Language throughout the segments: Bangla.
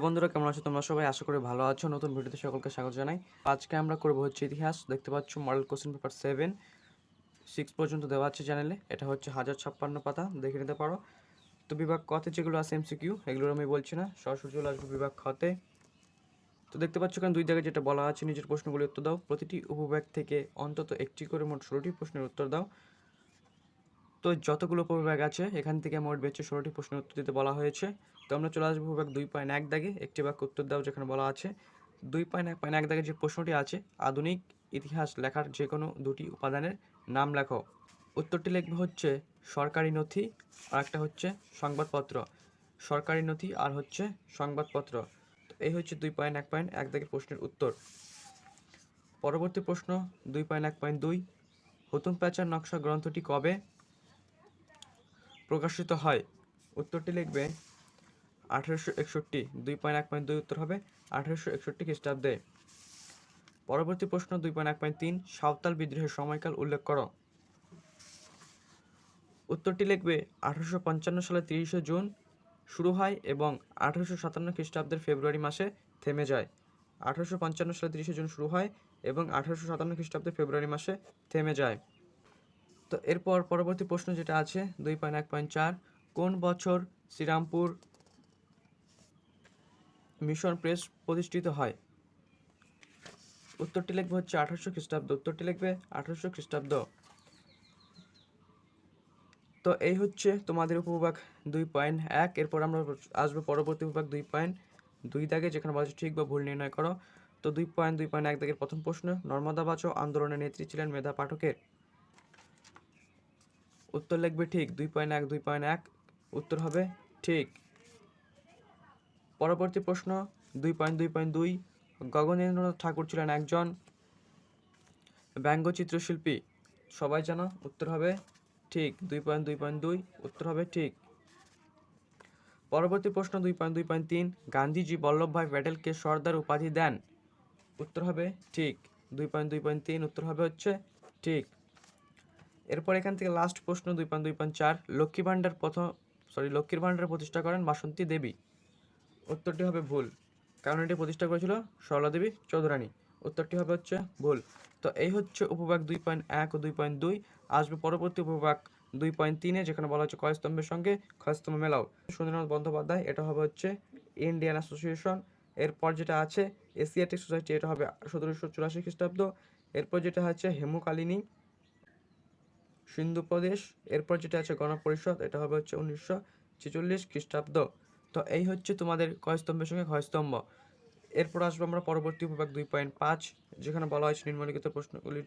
বন্ধুরা, কেমন আছো তোমরা সবাই? আশা করি ভালো আছো। নতুন ভিডিওতে সকলকে স্বাগত জানাই। আজকে আমরা করব হচ্ছে ইতিহাস। দেখতে পাচ্ছ model question paper seven six পর্যন্ত দেওয়া আছে চ্যানেলে এটা হচ্ছে হাজার ছাপ্পান্ন পাতা। দেখে নিতে পারো। তো বিভাগ কতে যেগুলো আছে এমসিকিউ এগুলো আমি বলছি না। সরাসরি চলে আসব বিভাগ খতে তো। দেখতে পাচ্ছ কারণ দুই জায়গায় যেটা বলা আছে, নিজের প্রশ্নগুলি উত্তর দাও। প্রতিটি উপবিভাগ থেকে অন্তত একটি করে মোট ষোলোটি প্রশ্নের উত্তর দাও। তো যতগুলো উপবিভাগ আছে, এখান থেকে মোট বেঁচে ষোলোটি প্রশ্নের উত্তর দিতে বলা হয়েছে। তো আমরা চলে আসব বিভাগ দুই পয়েন্ট এক দাগে। একটি বাক্য উত্তর দাও যেখানে বলা আছে। দুই পয়েন্ট এক পয়েন্ট এক দাগে যে প্রশ্নটি আছে, আধুনিক ইতিহাস লেখার যে কোনো দুটি উপাদানের নাম লেখো। উত্তরটি লিখবে হচ্ছে সরকারি নথি, আর একটা হচ্ছে সংবাদপত্র। সরকারি নথি, আর হচ্ছে সংবাদপত্র। তো এই হচ্ছে দুই পয়েন্ট এক পয়েন্ট এক দাগের প্রশ্নের উত্তর। পরবর্তী প্রশ্ন, দুই পয়েন্ট এক পয়েন্ট দুই। হুতুম প্যাচার নকশা গ্রন্থটি কবে প্রকাশিত হয়? উত্তরটি লিখবে আঠেরোশো একষট্টি, দুই পয়েন্ট এক পয়েন্ট দুই উত্তর হবে আঠেরোশো একষট্টি খ্রিস্টাব্দে। পরবর্তী প্রশ্ন, দুই পয়েন্ট এক পয়েন্ট তিন, সাঁওতাল বিদ্রোহের সময়কাল উল্লেখ করো। উত্তরটি লিখবে, আঠারোশো পঞ্চান্ন সালে তিরিশে জুন শুরু হয় এবং আঠারোশো সাতান্ন খ্রিস্টাব্দের ফেব্রুয়ারি মাসে থেমে যায়। আঠারোশো পঞ্চান্ন সালে তিরিশে জুন শুরু হয় এবং আঠারোশো সাতান্ন খ্রিস্টাব্দের ফেব্রুয়ারি মাসে থেমে যায়। তো এরপর পরবর্তী প্রশ্ন যেটা আছে, দুই পয়েন্ট এক পয়েন্ট চার, কোন বছর শ্রীরামপুর মিশন প্রেস প্রতিষ্ঠিত হয়। উত্তরটি লিখবে হচ্ছে আঠারোশো খ্রিস্টাব্দ। উত্তরটি লিখবে আঠারোশো খ্রিস্টাব্দ। তো এই হচ্ছে তোমাদের উপবিভাগ দুই পয়েন্ট এক। এরপর আমরা আসব পরবর্তী বিভাগ দুই পয়েন্ট দুই দাগে, যেখানে বলা ঠিক বা ভুল নির্ণয় করো। তো দুই পয়েন্ট দুই পয়েন্ট এক দাগের প্রথম প্রশ্ন, নর্মদা বাঁচো আন্দোলনের নেত্রী ছিলেন মেধা পাঠকের। উত্তর লিখবে ঠিক, দুই পয়েন্ট এক, দুই পয়েন্ট এক। উত্তর হবে ঠিক। পরবর্তী প্রশ্ন দুই পয়েন্ট দুই পয়েন্ট দুই গগনেন্দ্রনাথ ঠাকুর ছিলেন একজন ব্যঙ্গচিত্রশিল্পী সবাই জানো উত্তর হবে ঠিক দুই পয়েন্ট দুই পয়েন্ট দুই উত্তর হবে ঠিক পরবর্তী প্রশ্ন দুই পয়েন্ট দুই পয়েন্ট তিন গান্ধীজি বল্লভভাই প্যাটেলকে সর্দার উপাধি দেন উত্তর হবে ঠিক দুই পয়েন্ট দুই পয়েন্ট তিন উত্তর হবে হচ্ছে ঠিক এরপর এখান থেকে লাস্ট প্রশ্ন দুই পয়েন্ট দুই পয়েন্ট চার লক্ষ্মী ভাণ্ডার প্রথম সরি লক্ষ্মীর ভাণ্ডার প্রতিষ্ঠা করেন বাসন্তী দেবী উত্তরটি হবে ভুল। কারণ এটি প্রতিষ্ঠা করেছিল সরলা দেবী চৌধুরানী। উত্তরটি হবে হচ্ছে ভুল। তো এই হচ্ছে উপভাগ দুই পয়েন্ট এক ও দুই পয়েন্ট দুই। আসবে পরবর্তী উপভাগ দুই পয়েন্ট তিনে, যেখানে বলা হচ্ছে ক্ষয়স্তম্ভের সঙ্গে ক্ষয়স্তম্ভ মেলাও। সুন্দরনাথ বন্দ্যোপাধ্যায়, এটা হবে হচ্ছে ইন্ডিয়ান অ্যাসোসিয়েশন এরপর যেটা আছে এশিয়াটিক সোসাইটি এটা হবে সতেরোশো চুরাশি খ্রিস্টাব্দ। এরপর যেটা হচ্ছে হেমুকালিনী সিন্ধু প্রদেশ। এরপর যেটা আছে, গণপরিষদ, এটা হবে হচ্ছে উনিশশো ছেচল্লিশ খ্রিস্টাব্দ। তো এই হচ্ছে তোমাদের ক্ষয়স্তম্ভের সঙ্গে ক্ষয়স্তম্ভ। এরপর আসব আমরা পরবর্তী বিভাগ দুই পয়েন্ট পাঁচ, যেখানে বলা হয়েছে নিম্নলিখিত প্রশ্নগুলির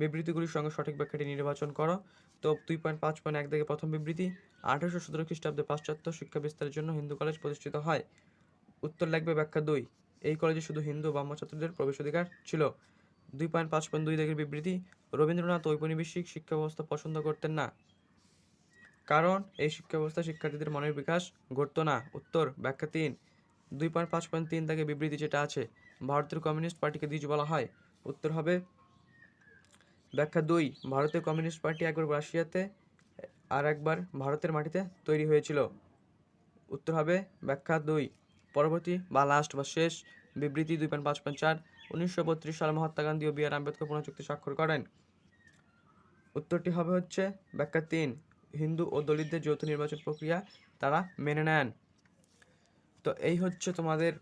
বিবৃতিগুলির সঙ্গে সঠিক ব্যাখ্যাটি নির্বাচন করো। তো দুই পয়েন্ট পাঁচ পয়েন্ট এক থেকে প্রথম বিবৃতি, আঠারোশো সতেরো খ্রিস্টাব্দে পাশ্চাত্য শিক্ষা বিস্তারের জন্য হিন্দু কলেজ প্রতিষ্ঠিত হয়। উত্তর লাগবে ব্যাখ্যা দুই, এই কলেজে শুধু হিন্দু ব্রাহ্মছাত্রদের প্রবেশাধিকার ছিল। দুই পয়েন্ট পাঁচ পয়েন্ট দুই দেখের বিবৃতি, রবীন্দ্রনাথ ঔপনিবেশিক শিক্ষা ব্যবস্থা পছন্দ করতেন না। কারণ এই শিক্ষা ব্যবস্থা শিক্ষার্থীদের মনের বিকাশ ঘটতো না। উত্তর, ব্যাখ্যা তিন। দুই পয়েন্ট পাঁচ পয়েন্ট তিন থেকে বিবৃতি যেটা আছে, ভারতের কমিউনিস্ট পার্টিকে দ্বিজ বলা হয়। উত্তর হবে, ব্যাখ্যা দুই ভারতীয় কমিউনিস্ট পার্টি একবার রাশিয়াতে আর একবার ভারতের মাটিতে তৈরি হয়েছিল। উত্তর হবে, ব্যাখ্যা দুই। পরবর্তী বা লাস্ট বা শেষ বিবৃতি দুই পয়েন্ট পাঁচ পয়েন্ট চার, উনিশশো বত্রিশ সালে মহাত্মা গান্ধী ও বি আর আম্বেদকর পুনঃ চুক্তি স্বাক্ষর করেন। উত্তরটি হবে হচ্ছে, ব্যাখ্যা তিন। হিন্দু ও দলিতদের যৌথ নির্বাচন প্রক্রিয়া তারা মেনে নেন। তো এই হচ্ছে তোমাদের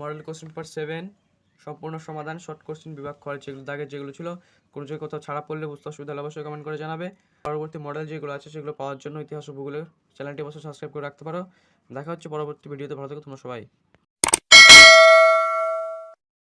মডেল কোশ্চেন পেপার সেভেন সম্পূর্ণ সমাধান শর্ট কোশ্চেন বিভাগ, খরচ যেগুলো দাগে যেগুলো ছিল, কোনো জায়গায় কোথাও ছাড়া পড়লে বুঝতে অসুবিধা হলে অবশ্যই কমেন্ট করে জানাবে। পরবর্তী মডেল যেগুলো আছে সেগুলো পাওয়ার জন্য ইতিহাস ভূগোলের চ্যানেলটি অবশ্যই সাবস্ক্রাইব করে রাখতে পারো। দেখা হচ্ছে পরবর্তী ভিডিওতে, ভালো থেকো তোমরা সবাই।